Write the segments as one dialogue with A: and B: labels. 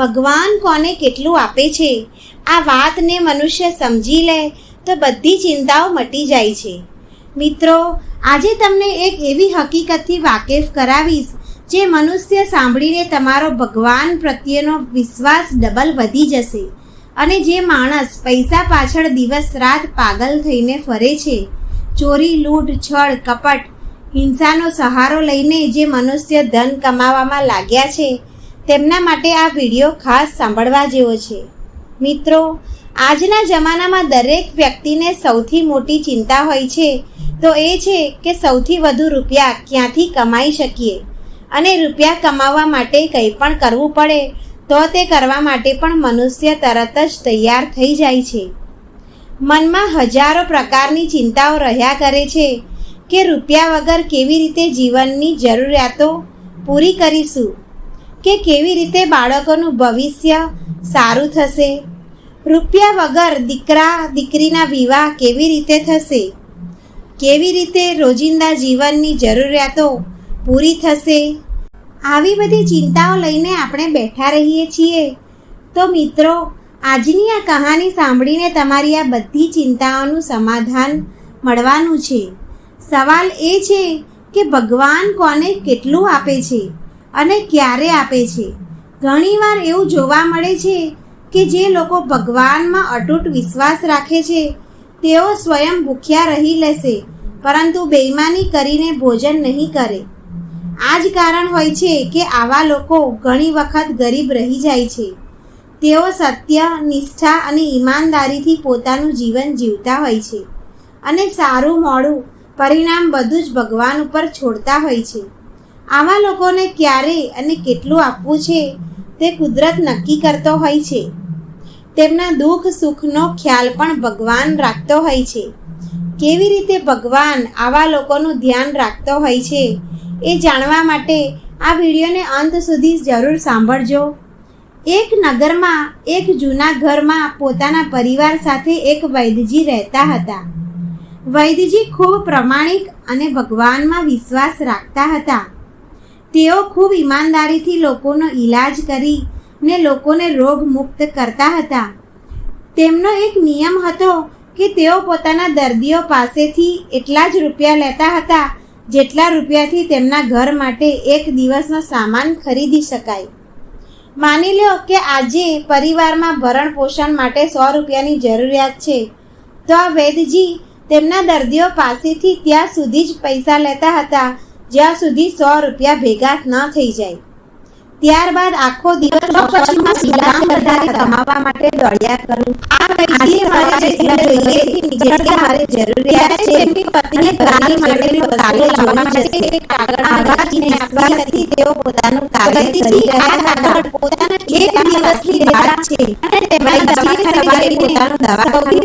A: ભગવાન કોને કેટલું આપે છે? આ વાતને મનુષ્ય સમજી લે તો બધી ચિંતાઓ મટી જાય છે. મિત્રો, આજે તમને એક એવી હકીકતથી વાકેફ કરાવીશ જે મનુષ્ય સાંભળીને તમારો ભગવાન પ્રત્યેનો વિશ્વાસ ડબલ વધી જશે અને જે માણસ પૈસા પાછળ દિવસ રાત પાગલ થઈને ફરે છે. ચોરી, લૂંટ, છળ, કપટ, હિંસાનો સહારો લઈને જે મનુષ્ય ધન કમાવામાં લાગ્યા છે તેમના માટે આ વીડિયો ખાસ સાંભળવા જેવો છે. મિત્રો, આજના જમાનામાં દરેક વ્યક્તિને સૌથી મોટી ચિંતા હોય છે, તો એ છે કે સૌથી વધુ રૂપિયા ક્યાંથી કમાઈ શકીએ? અને રૂપિયા કમાવવા માટે કંઈ પણ કરવું પડે, તો તે કરવા માટે પણ મનુષ્ય તરત જ તૈયાર થઈ જાય છે. મનમાં હજારો પ્રકારની ચિંતાઓ રહ્યા કરે છે કે રૂપિયા વગર કેવી રીતે જીવનની જરૂરિયાતો પૂરી કરીશું? કે કેવી રીતે બાળકોનું ભવિષ્ય સારું થશે? રૂપિયા વગર દીકરા, દીકરીના વિવાહ કેવી રીતે થશે? કેવી રીતે રોજિંદા જીવનની જરૂરિયાતો પૂરી થશે? આવી બધી ચિંતાઓ લઈને આપણે બેઠા રહીએ છીએ. તો મિત્રો, આજની આ કહાની સાંભળીને તમારી આ બધી ચિંતાઓનું સમાધાન મળવાનું છે. સવાલ એ છે કે ભગવાન કોને કેટલું આપે છે? અને ક્યારે આપે છે? ઘણીવાર એવું જોવા મળે છે કે જે લોકો ભગવાનમાં અટૂટ વિશ્વાસ રાખે છે, તેઓ સ્વયં ભૂખ્યા રહી લેશે, પરંતુ બેઈમાની કરીને ભોજન નહીં કરે. આ જ કારણ હોય છે કે આવા લોકો ઘણી વખત ગરીબ રહી જાય છે. તેઓ સત્ય, નિષ્ઠા અને ઈમાનદારીથી પોતાનું જીવન જીવતા હોય છે અને સારું મોડું પરિણામ બધું જ ભગવાન ઉપર છોડતા હોય છે. આવા લોકોને ક્યારે અને કેટલું આપવું છે તે કુદરત નક્કી કરતો હોય છે. તેમના દુઃખ, સુખનો ખ્યાલ પણ ભગવાન રાખતો હોય છે. કેવી રીતે ભગવાન આવા લોકોનું ધ્યાન રાખતો હોય છે એ જાણવા માટે આ વિડીયોને અંત સુધી જરૂર સાંભળજો. એક નગરમાં, એક જૂના ઘરમાં પોતાના પરિવાર સાથે એક વૈદજી રહેતા હતા. વૈદજી ખૂબ પ્રમાણિક અને ભગવાનમાં વિશ્વાસ રાખતા હતા. તેઓ ખૂબ ઈમાનદારીથી લોકોનો ઈલાજ કરી ને લોકોને રોગ મુક્ત કરતા હતા. તેમનો એક નિયમ હતો કે તેઓ પોતાના દર્દીઓ પાસેથી એટલા જ રૂપિયા લેતા હતા જેટલા રૂપિયાથી તેમના ઘર માટે એક દિવસનો સામાન ખરીદી શકાય. માની લો કે આજે પરિવારમાં ભરણ પોષણ માટે સો રૂપિયાની જરૂરિયાત છે, તો આ વૈદજી તેમના દર્દીઓ પાસેથી ત્યાં સુધી જ પૈસા લેતા હતા જ્યાં સુધી સો રૂપિયા ભેગા ન થઈ જાય. ત્યારબાદ આખો દિવસ પછીમાં સીધા વધારે કમાવા માટે દોડ્યા કરું. આ વૈદજીએ મારે જેટલા જોઈએ જેટલી મારે જરૂરિયાત છે એમની પત્ની ગાડી માટેની વસ્તુઓ લાવવા માટે એક કાગળ તેઓ પોતાનું કાર્ય કરી રહ્યા હતા. પોતાના એક દિવસની રાત છે. અને તેમણે સવારે પોતાનું ખોલી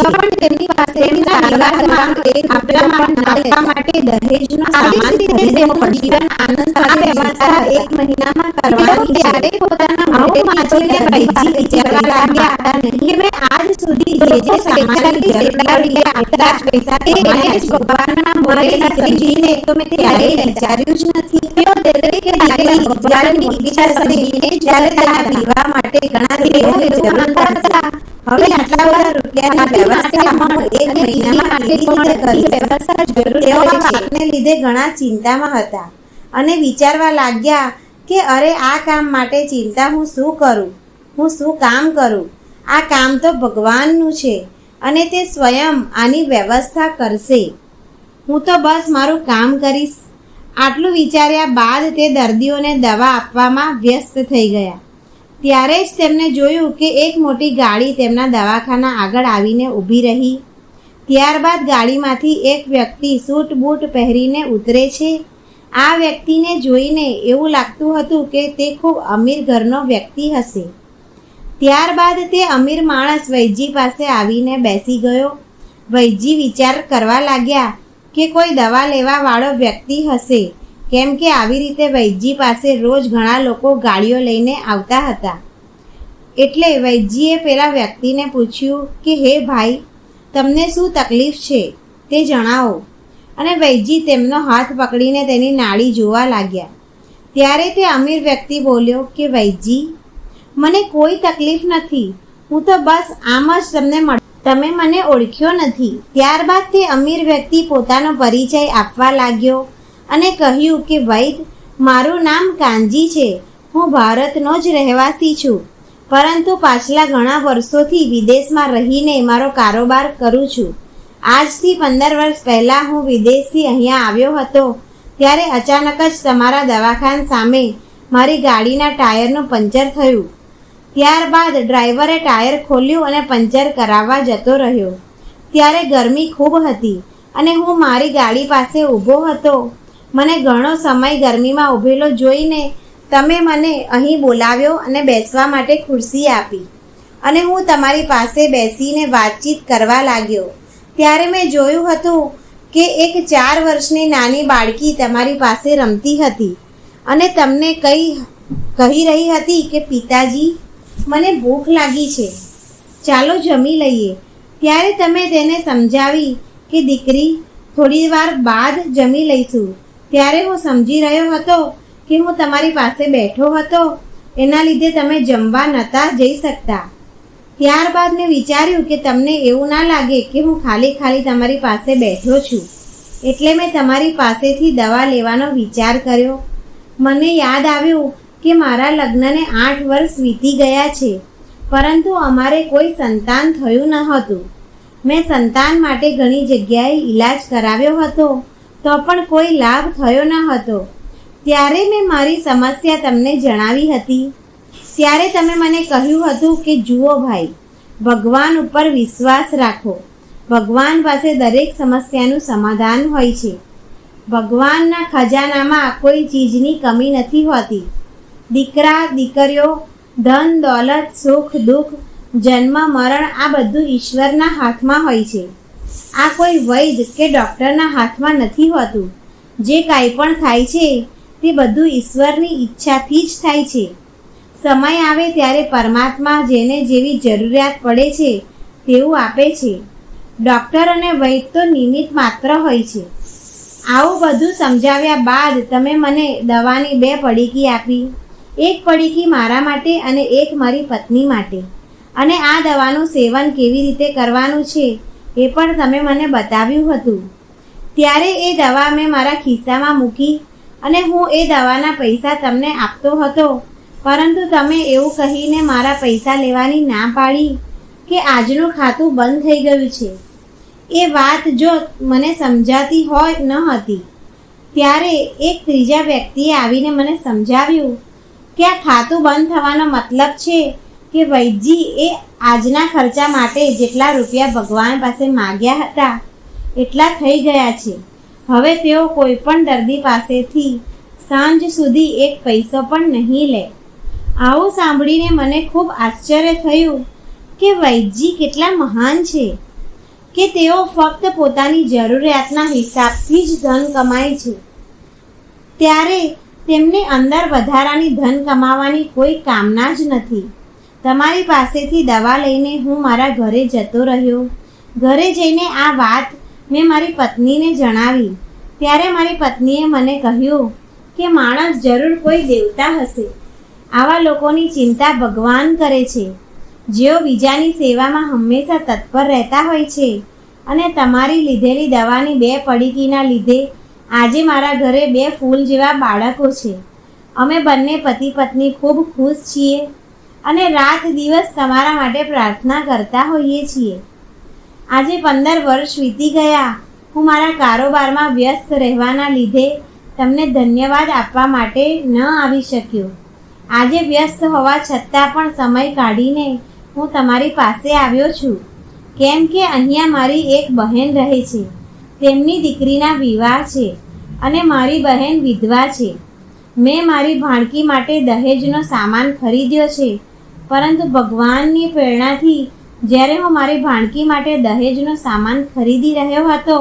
A: પણ તેમની પાસેની માટે દહેજનો સામાન ખરીદવો જીવન આનંદ સાથે વ્યવસ્થા એક મહિનામાં કરવાની ત્યારે પોતાના માટે વાંચીને લાગ્યા હતા નહીં મેં આજ સુધી જે જ પૈસા તે જ ભગવાનના વિચાર્યું જ નથી તેઓ દરેકે દરેક ભગવાનની ઈચ્છા માટે ઘણા હતા હવે આટલા બધા રૂપિયાની વ્યવસ્થામાં એક મહિનામાં કેવી રીતે કરવી વ્યવસ્થા જરૂર તેઓ લીધે ઘણા ચિંતામાં હતા. અને વિચારવા લાગ્યા કે અરે આ કામ માટે ચિંતા હું શું કરું? હું શું કામ કરું? આ કામ તો ભગવાનનું છે અને તે સ્વયં આની વ્યવસ્થા કરશે. હું તો બસ મારું કામ કરીશ. આટલું વિચાર્યા બાદ તે દર્દીઓને દવા આપવામાં વ્યસ્ત થઈ ગયા. ત્યારે જ તેમને જોયું કે એક મોટી ગાડી તેમના દવાખાના આગળ આવીને ઊભી રહી. ત્યારબાદ ગાડીમાંથી એક વ્યક્તિ સૂટ બૂટ પહેરીને ઉતરે છે. આ વ્યક્તિને જોઈને એવું લાગતું હતું કે તે ખૂબ અમીર ઘરનો વ્યક્તિ હશે. ત્યારબાદ તે અમીર માણસ વૈજી પાસે આવીને બેસી ગયો. વૈજી વિચાર કરવા લાગ્યા કે કોઈ દવા લેવાવાળો વ્યક્તિ હશે. કેમ કે આવી રીતે વૈદજી પાસે રોજ ઘણા લોકો ગાડીઓ લઈને આવતા હતા. એટલે વૈદજીએ પેલા વ્યક્તિને પૂછ્યું કે, હે ભાઈ, તમને શું તકલીફ છે? તે જણાવો. અને વૈજી તેમનો હાથ પકડીને તેની નાડી જોવા લાગ્યા. ત્યારે તે અમીર વ્યક્તિ બોલ્યો કે વૈજી મને કોઈ તકલીફ નથી. હું તો બસ આમ જ તમને મળ તમે મને ઓળખ્યો નથી. ત્યારબાદ તે અમીર વ્યક્તિ પોતાનો પરિચય આપવા લાગ્યો અને કહ્યું કે, વૈદ, મારું નામ કાંજી છે. હું ભારતનો જ રહેવાસી છું. પરંતુ પાછલા ઘણા વર્ષોથી વિદેશમાં રહીને મારો કારોબાર કરું છું. આજથી પંદર વર્ષ પહેલાં હું વિદેશથી અહીંયા આવ્યો હતો, ત્યારે અચાનક જ તમારા દવાખાન સામે મારી ગાડીના ટાયરનું પંચર થયું. ત્યારબાદ ડ્રાઈવરે ટાયર ખોલ્યું અને પંચર કરાવવા જતો રહ્યો. ત્યારે ગરમી ખૂબ હતી અને હું મારી ગાડી પાસે ઊભો હતો. મને ઘણો સમય ગરમીમાં ઊભેલો જોઈને તમે મને અહીં બોલાવ્યો અને બેસવા માટે ખુરશી આપી. અને હું તમારી પાસે બેસીને વાતચીત કરવા લાગ્યો. ત્યારે મેં જોયું હતું કે એક ચાર વર્ષની નાની બાળકી તમારી પાસે રમતી હતી. અને તમને કઈ કહી રહી હતી કે, પિતાજી, મને ભૂખ લાગી છે. ચાલો જમી લઈએ. ત્યારે તમે તેને સમજાવી કે, દીકરી થોડી વાર બાદ જમી લઈશું. ત્યારે હું સમજી રહ્યો હતો કે હું તમારી પાસે બેઠો હતો. એના લીધે તમે જમવા નહોતા જઈ શકતા. ત્યારબાદ મેં વિચાર્યું કે તમને એવું ના લાગે કે હું ખાલી ખાલી તમારી પાસે બેઠો છું. એટલે મેં તમારી પાસેથી દવા લેવાનો વિચાર કર્યો. મને યાદ આવ્યું કે મારા લગ્નને આઠ વર્ષ વીતી ગયા છે, પરંતુ અમારે કોઈ સંતાન થયું ન હતું. મેં સંતાન માટે ઘણી જગ્યાએ ઈલાજ કરાવ્યો હતો. તો પણ કોઈ લાભ થયો ન હતો. ત્યારે મેં મારી સમસ્યા તમને જણાવી હતી. ત્યારે તમે મને કહ્યું હતું કે, જુઓ ભાઈ, ભગવાન ઉપર વિશ્વાસ રાખો. ભગવાન પાસે દરેક સમસ્યાનું સમાધાન હોય છે. ભગવાનના ખજાનામાં કોઈ ચીજની કમી નથી હોતી. દીકરા, દીકરીઓ, ધન, દોલત, સુખ, દુઃખ, જન્મ, મરણ આ બધું ઈશ્વરના હાથમાં હોય છે. આ કોઈ વૈદ કે ડૉક્ટરના હાથમાં નથી હોતું. જે કાંઈ પણ થાય છે, તે બધું ઈશ્વરની ઈચ્છાથી જ થાય છે. સમય આવે ત્યારે પરમાત્મા જેને જેવી જરૂરિયાત પડે છે, તેવું આપે છે. ડૉક્ટર અને વૈદ તો નિમિત્ત માત્ર હોય છે. આવું બધું સમજાવ્યા બાદ તમે મને દવાની બે પડીકી આપી. એક પડીકી મારા માટે અને એક મારી પત્ની માટે. અને આ દવાનું સેવન કેવી રીતે કરવાનું છે એ પણ તમે મને બતાવ્યું હતું. ત્યારે એ દવા મેં મારા ખિસ્સામાં મૂકી અને હું એ દવાના પૈસા તમને આપતો હતો. પરંતુ તમે એવું કહીને મારા પૈસા લેવાની ના પાડી કે આજનું ખાતું બંધ થઈ ગયું છે. એ વાત જો મને સમજાતી હોય ન હતી. ત્યારે એક ત્રીજા વ્યક્તિએ આવીને મને સમજાવ્યું કે આ ખાતું બંધ થવાનો મતલબ છે કે વૈદજી એ આજના ખર્ચા માટે જેટલા રૂપિયા ભગવાન પાસે માગ્યા હતા, એટલા થઈ ગયા છે. હવે તેઓ કોઈ પણ દર્દી પાસેથી સાંજ સુધી એક પૈસો પણ નહીં લે. આવું સાંભળીને મને ખૂબ આશ્ચર્ય થયું કે વૈદજી કેટલા મહાન છે, કે તેઓ ફક્ત પોતાની જરૂરિયાતના હિસાબથી જ ધન કમાય છે. ત્યારે તેમને અંદર વધારાની ધન કમાવાની કોઈ કામના જ નથી. તમારી પાસેથી દવા લઈને હું મારા ઘરે જતો રહ્યો. ઘરે જઈને આ વાત મેં મારી પત્નીને જણાવી. ત્યારે મારી પત્નીએ મને કહ્યું કે માણસ જરૂર કોઈ દેવતા હશે. આવા લોકોની ચિંતા ભગવાન કરે છે. જેઓ બીજાની સેવામાં હંમેશા તત્પર રહેતા હોય છે અને તમારી લીધેલી દવાની બે પડીકીના લીધે આજે મારા ઘરે બે ફૂલ જેવા બાળકો છે. અમે બંને પતિ પત્ની ખૂબ ખુશ છીએ અને રાત દિવસ તમારા માટે પ્રાર્થના કરતા હોઈએ છીએ. આજે પંદર વર્ષ વીતી ગયા. હું મારા કારોબારમાં વ્યસ્ત રહેવાના લીધે તમને ધન્યવાદ આપવા માટે ન આવી શક્યો. આજે વ્યસ્ત હોવા છતાં પણ સમય કાઢીને હું તમારી પાસે આવ્યો છું. કેમ કે અહીંયા મારી એક બહેન રહે છે. તેમની દીકરીના વિવાહ છે અને મારી બહેન વિધવા છે. મેં મારી ભાણકી માટે દહેજનો સામાન ખરીદ્યો છે. પરંતુ ભગવાનની પ્રેરણાથી જ્યારે હું મારી ભાણકી માટે દહેજનો સામાન ખરીદી રહ્યો હતો,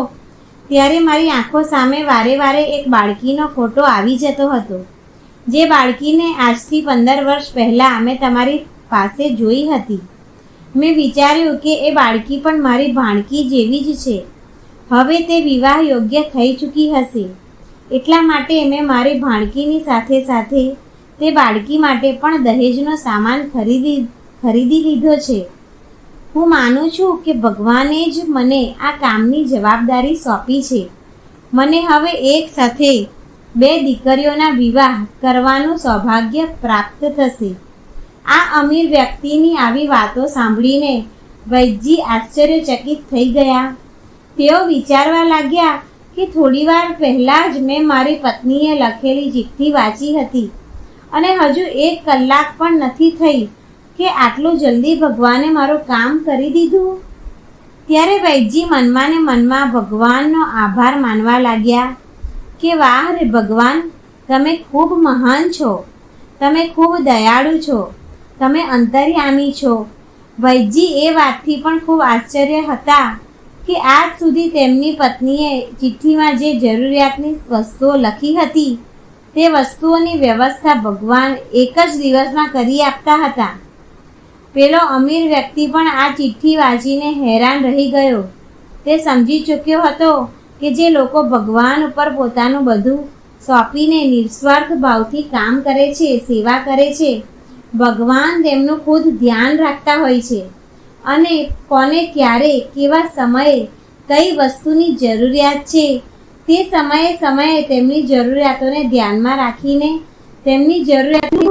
A: ત્યારે મારી આંખો સામે વારે વારે એક બાળકીનો ફોટો આવી જતો હતો, જે બાળકીને આજથી પંદર વર્ષ પહેલાં અમે તમારી પાસે જોઈ હતી. મેં વિચાર્યું કે એ બાળકી પણ મારી ભાણકી જેવી જ છે. હવે તે વિવાહ યોગ્ય થઈ ચૂકી હશે. એટલા માટે મેં મારી ભાણકીની સાથે સાથે તે બાળકી માટે પણ દહેજનો સામાન ખરીદી ખરીદી લીધો છે. હું માનું છું કે ભગવાને જ મને આ કામની જવાબદારી સોંપી છે. મને હવે એક સાથે બે દીકરીઓના વિવાહ કરવાનું સૌભાગ્ય પ્રાપ્ત થશે. આ અમીર વ્યક્તિની આવી વાતો સાંભળીને વૈદ્યજી આશ્ચર્યચકિત થઈ ગયા. તેઓ વિચારવા લાગ્યા કે થોડીવાર પહેલાં જ મેં મારી પત્નીએ લખેલી ચિઠ્ઠી વાંચી હતી. અને હજુ એક કલાક પણ નથી થઈ કે આટલું જલ્દી ભગવાને મારું કામ કરી દીધું? ત્યારે વૈદજી મનમાં ને મનમાં ભગવાનનો આભાર માનવા લાગ્યા કે, વાહ રે ભગવાન, તમે ખૂબ મહાન છો. તમે ખૂબ દયાળુ છો. તમે અંતર્યામી છો. વૈદજી એ વાતથી પણ ખૂબ આશ્ચર્ય હતા કે આજ સુધી તેમની પત્નીએ ચિઠ્ઠીમાં જે જરૂરિયાતની વસ્તુઓ લખી હતી તે વસ્તુઓની વ્યવસ્થા ભગવાન એક જ દિવસમાં કરી આપતા હતા. પેલો અમીર વ્યક્તિ પણ આ ચિઠ્ઠી વાંચીને હેરાન રહી ગયો. તે સમજી ચૂક્યો હતો કે જે લોકો ભગવાન ઉપર પોતાનું બધું સોંપીને નિસ્વાર્થ ભાવથી કામ કરે છે, સેવા કરે છે, ભગવાન તેમનું ખુદ ધ્યાન રાખતા હોય છે. અને કોને, ક્યારે, કેવા સમયે કઈ વસ્તુની જરૂરિયાત છે તે સમયે સમયે તેમની જરૂરિયાતોને ધ્યાનમાં રાખીને તેમની જરૂરિયાતની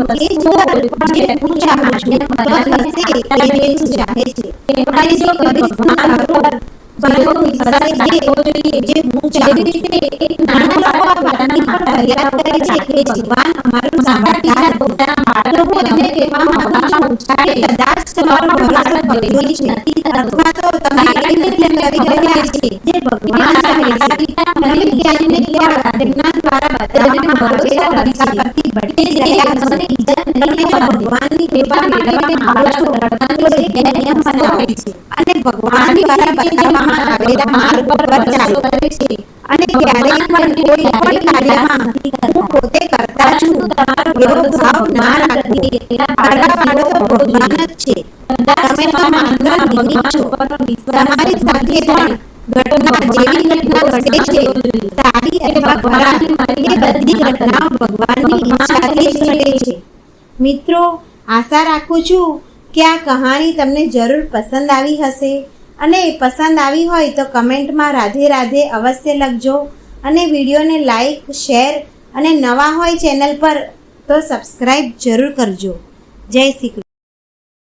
A: જે હશે છે. તમારે જો જેવો જોઈએ, જે હું ચાહું છું. એક નાના બાળક પોતાની માતા ફરિયાદ કરે છે કે ભગવાન અમારું સાંભળનાર પોતાના બાળકો તમે તેમાં હવામાં ઉછાળે કદાચ તમારો બાળક ભયભીત નથી અથવા તો તમે એને તેમ કરી રહ્યા છે જે ભગવાન ચાહે છે. મને વિચારીને દ્વારા તેમના દ્વારા બતાવવામાં ભરોસે રસ્તા ભટકી જ રહ્યા છો અને નહીં ભગવાનની કૃપા મેળવવા માંગો છો. જે નિયમ બનાવે છે અને ભગવાન અને પોતે કરતા છું ભગવાન જ તમારી સાથે પણ ઘટના જેવી ઘટના ઘટે છે. બધી જ ઘટે છે. મિત્રો, આશા રાખું છું કે આ કહાણી તમને જરૂર પસંદ આવી હશે? અને પસંદ આવી હોય તો કમેન્ટમાં રાધે રાધે અવશ્ય લખજો. અને વિડીયોને લાઈક, શેર અને નવા હોય ચેનલ પર તો સબસ્ક્રાઈબ જરૂર કરજો. જય શ્રી કૃષ્ણ.